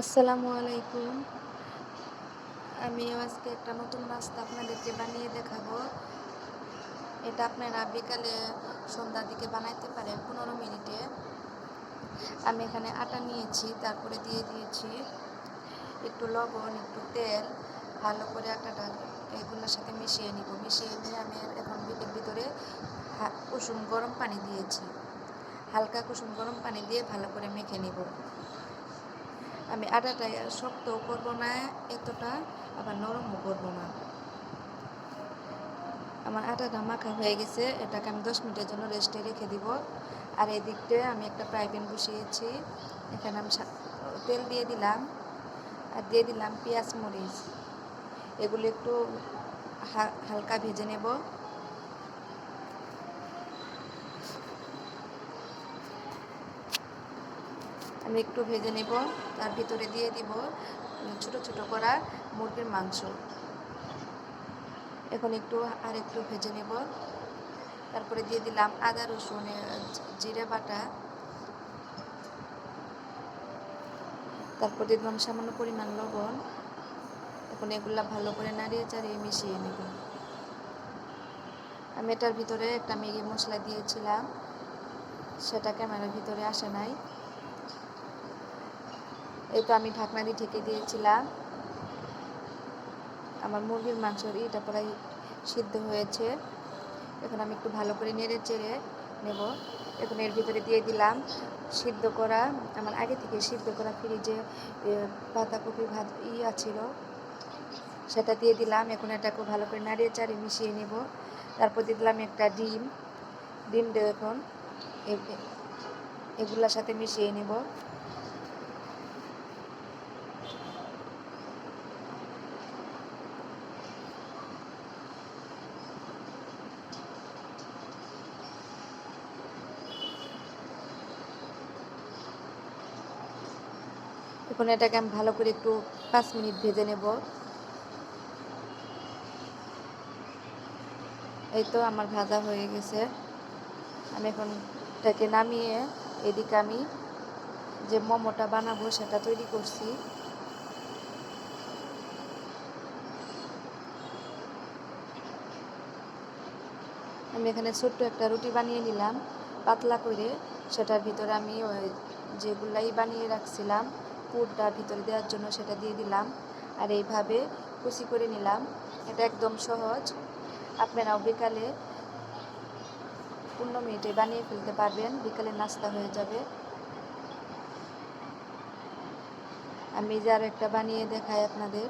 আসসালামু আলাইকুম। আমি আজকে একটা নতুন নাস্তা আপনাদেরকে বানিয়ে দেখাবো। এটা আপনারা বিকালে সন্ধ্যার দিকে বানাইতে পারেন পনেরো মিনিটে। আমি এখানে আটা নিয়েছি, তারপরে দিয়ে দিয়েছি একটু লবণ, একটু তেল। ভালো করে আটাটা এগুলোর সাথে মিশিয়ে নিব। মিশিয়ে নিয়ে আমি এখন এর ভিতরে কুসুম গরম পানি দিয়েছি। হালকা কুসুম গরম পানি দিয়ে ভালো করে মেখে নিব। আমি আটাটা শক্তও করব না, এতটা আবার নরমও করব না। আমার আটাটা মাখা হয়ে গেছে, এটাকে আমি দশ মিনিটের জন্য রেস্টে রেখে দিব। আর এই দিকটা আমি একটা ফ্রাই প্যান বসিয়েছি, এখানে আমি তেল দিয়ে দিলাম, আর দিয়ে দিলাম পেঁয়াজ মরিচ। এগুলো একটু হালকা ভেজে নেব। আমি একটু ভেজে নেব, তার ভিতরে দিয়ে দিব ছোট ছোট করা মুরগির মাংস। এখন একটু আর একটু ভেজে নেব। তারপরে দিয়ে দিলাম আদা, রসুন জিরে, বাটা। তারপর দিয়ে দিলাম সামান্য পরিমাণ লবণ। এখন এগুলা ভালো করে নাড়িয়ে চাড়িয়ে মিশিয়ে নেব। আমি এটার ভিতরে একটা ম্যাগি মশলা দিয়েছিলাম, সেটা ক্যামেরার ভিতরে আসে নাই। এই তো আমি ঢাকনা দিয়ে ঢেকে দিয়েছিলাম। আমার মুরগির মাংসর এটা প্রায় সিদ্ধ হয়েছে। এখন আমি একটু ভালো করে নেড়ে চেড়ে নেব। এখন এর ভিতরে দিয়ে দিলাম সিদ্ধ করা, আমার আগে থেকে সিদ্ধ করা ফ্রিজে পাতাকপি ভাত ইয়া ছিল সেটা দিয়ে দিলাম, এখন এটাকে ভালো করে নাড়িয়ে চাড়িয়ে মিশিয়ে নেব। তারপর দিয়ে দিলাম একটা ডিম ডিম দেব এখন এগুলোর সাথে মিশিয়ে নেব। এখন এটাকে আমি ভালো করে একটু পাঁচ মিনিট ভেজে নেব। এই তো আমার ভাজা হয়ে গেছে। আমি এখন এটাকে নামিয়ে এদিকে আমি যে মোমোটা বানাবো সেটা তৈরি করছি। আমি এখানে ছোট্ট একটা রুটি বানিয়ে নিলাম, পাতলা করে। সেটার ভিতরে আমি ওই যেগুলাই বানিয়ে রাখছিলাম পুরটার ভিতরে দেওয়ার জন্য সেটা দিয়ে দিলাম আর এইভাবে কুচি করে নিলাম। এটা একদম সহজ। আপনারাও বিকালে পনেরো মিনিটে বানিয়ে ফেলতে পারবেন। বিকালে নাস্তা হয়ে যাবে। আমি যে আর একটা বানিয়ে দেখাই আপনাদের।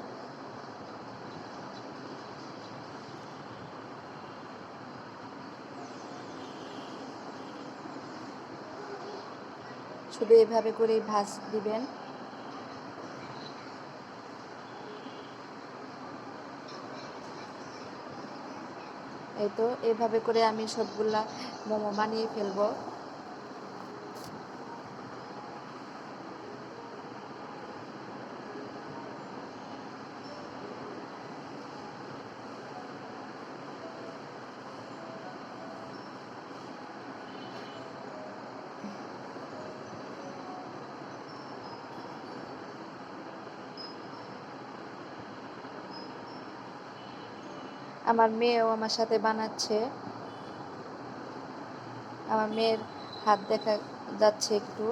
শুধু এভাবে করেই ভাজ দিবেন। এই তো এভাবে করে আমি সবগুলা মোমো বানিয়ে ফেলব। আমার মেয়েও আমার সাথে বানাচ্ছে। আমার মেয়ের হাত দেখা যাচ্ছে একটু।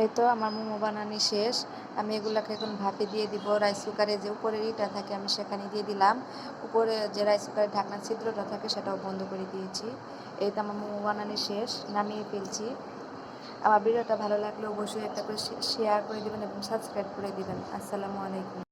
এই তো আমার মোমো বানানি শেষ। আমি এগুলোকে এখন ভাপে দিয়ে দিব রাইস কুকারে যে উপরের ইটা থাকে আমি সেখানে দিয়ে দিলাম। উপরে যে রাইস কুকারের ঢাকনা ছিদ্রটা থাকে সেটাও বন্ধ করে দিয়েছি। এই তো আমার মোমো বানানি শেষ, নামিয়ে ফেলছি। আমার ভিডিওটা ভালো লাগলে অবশ্যই একটা করে শেয়ার করে দেবেন এবং সাবস্ক্রাইব করে দেবেন। আসসালামু আলাইকুম।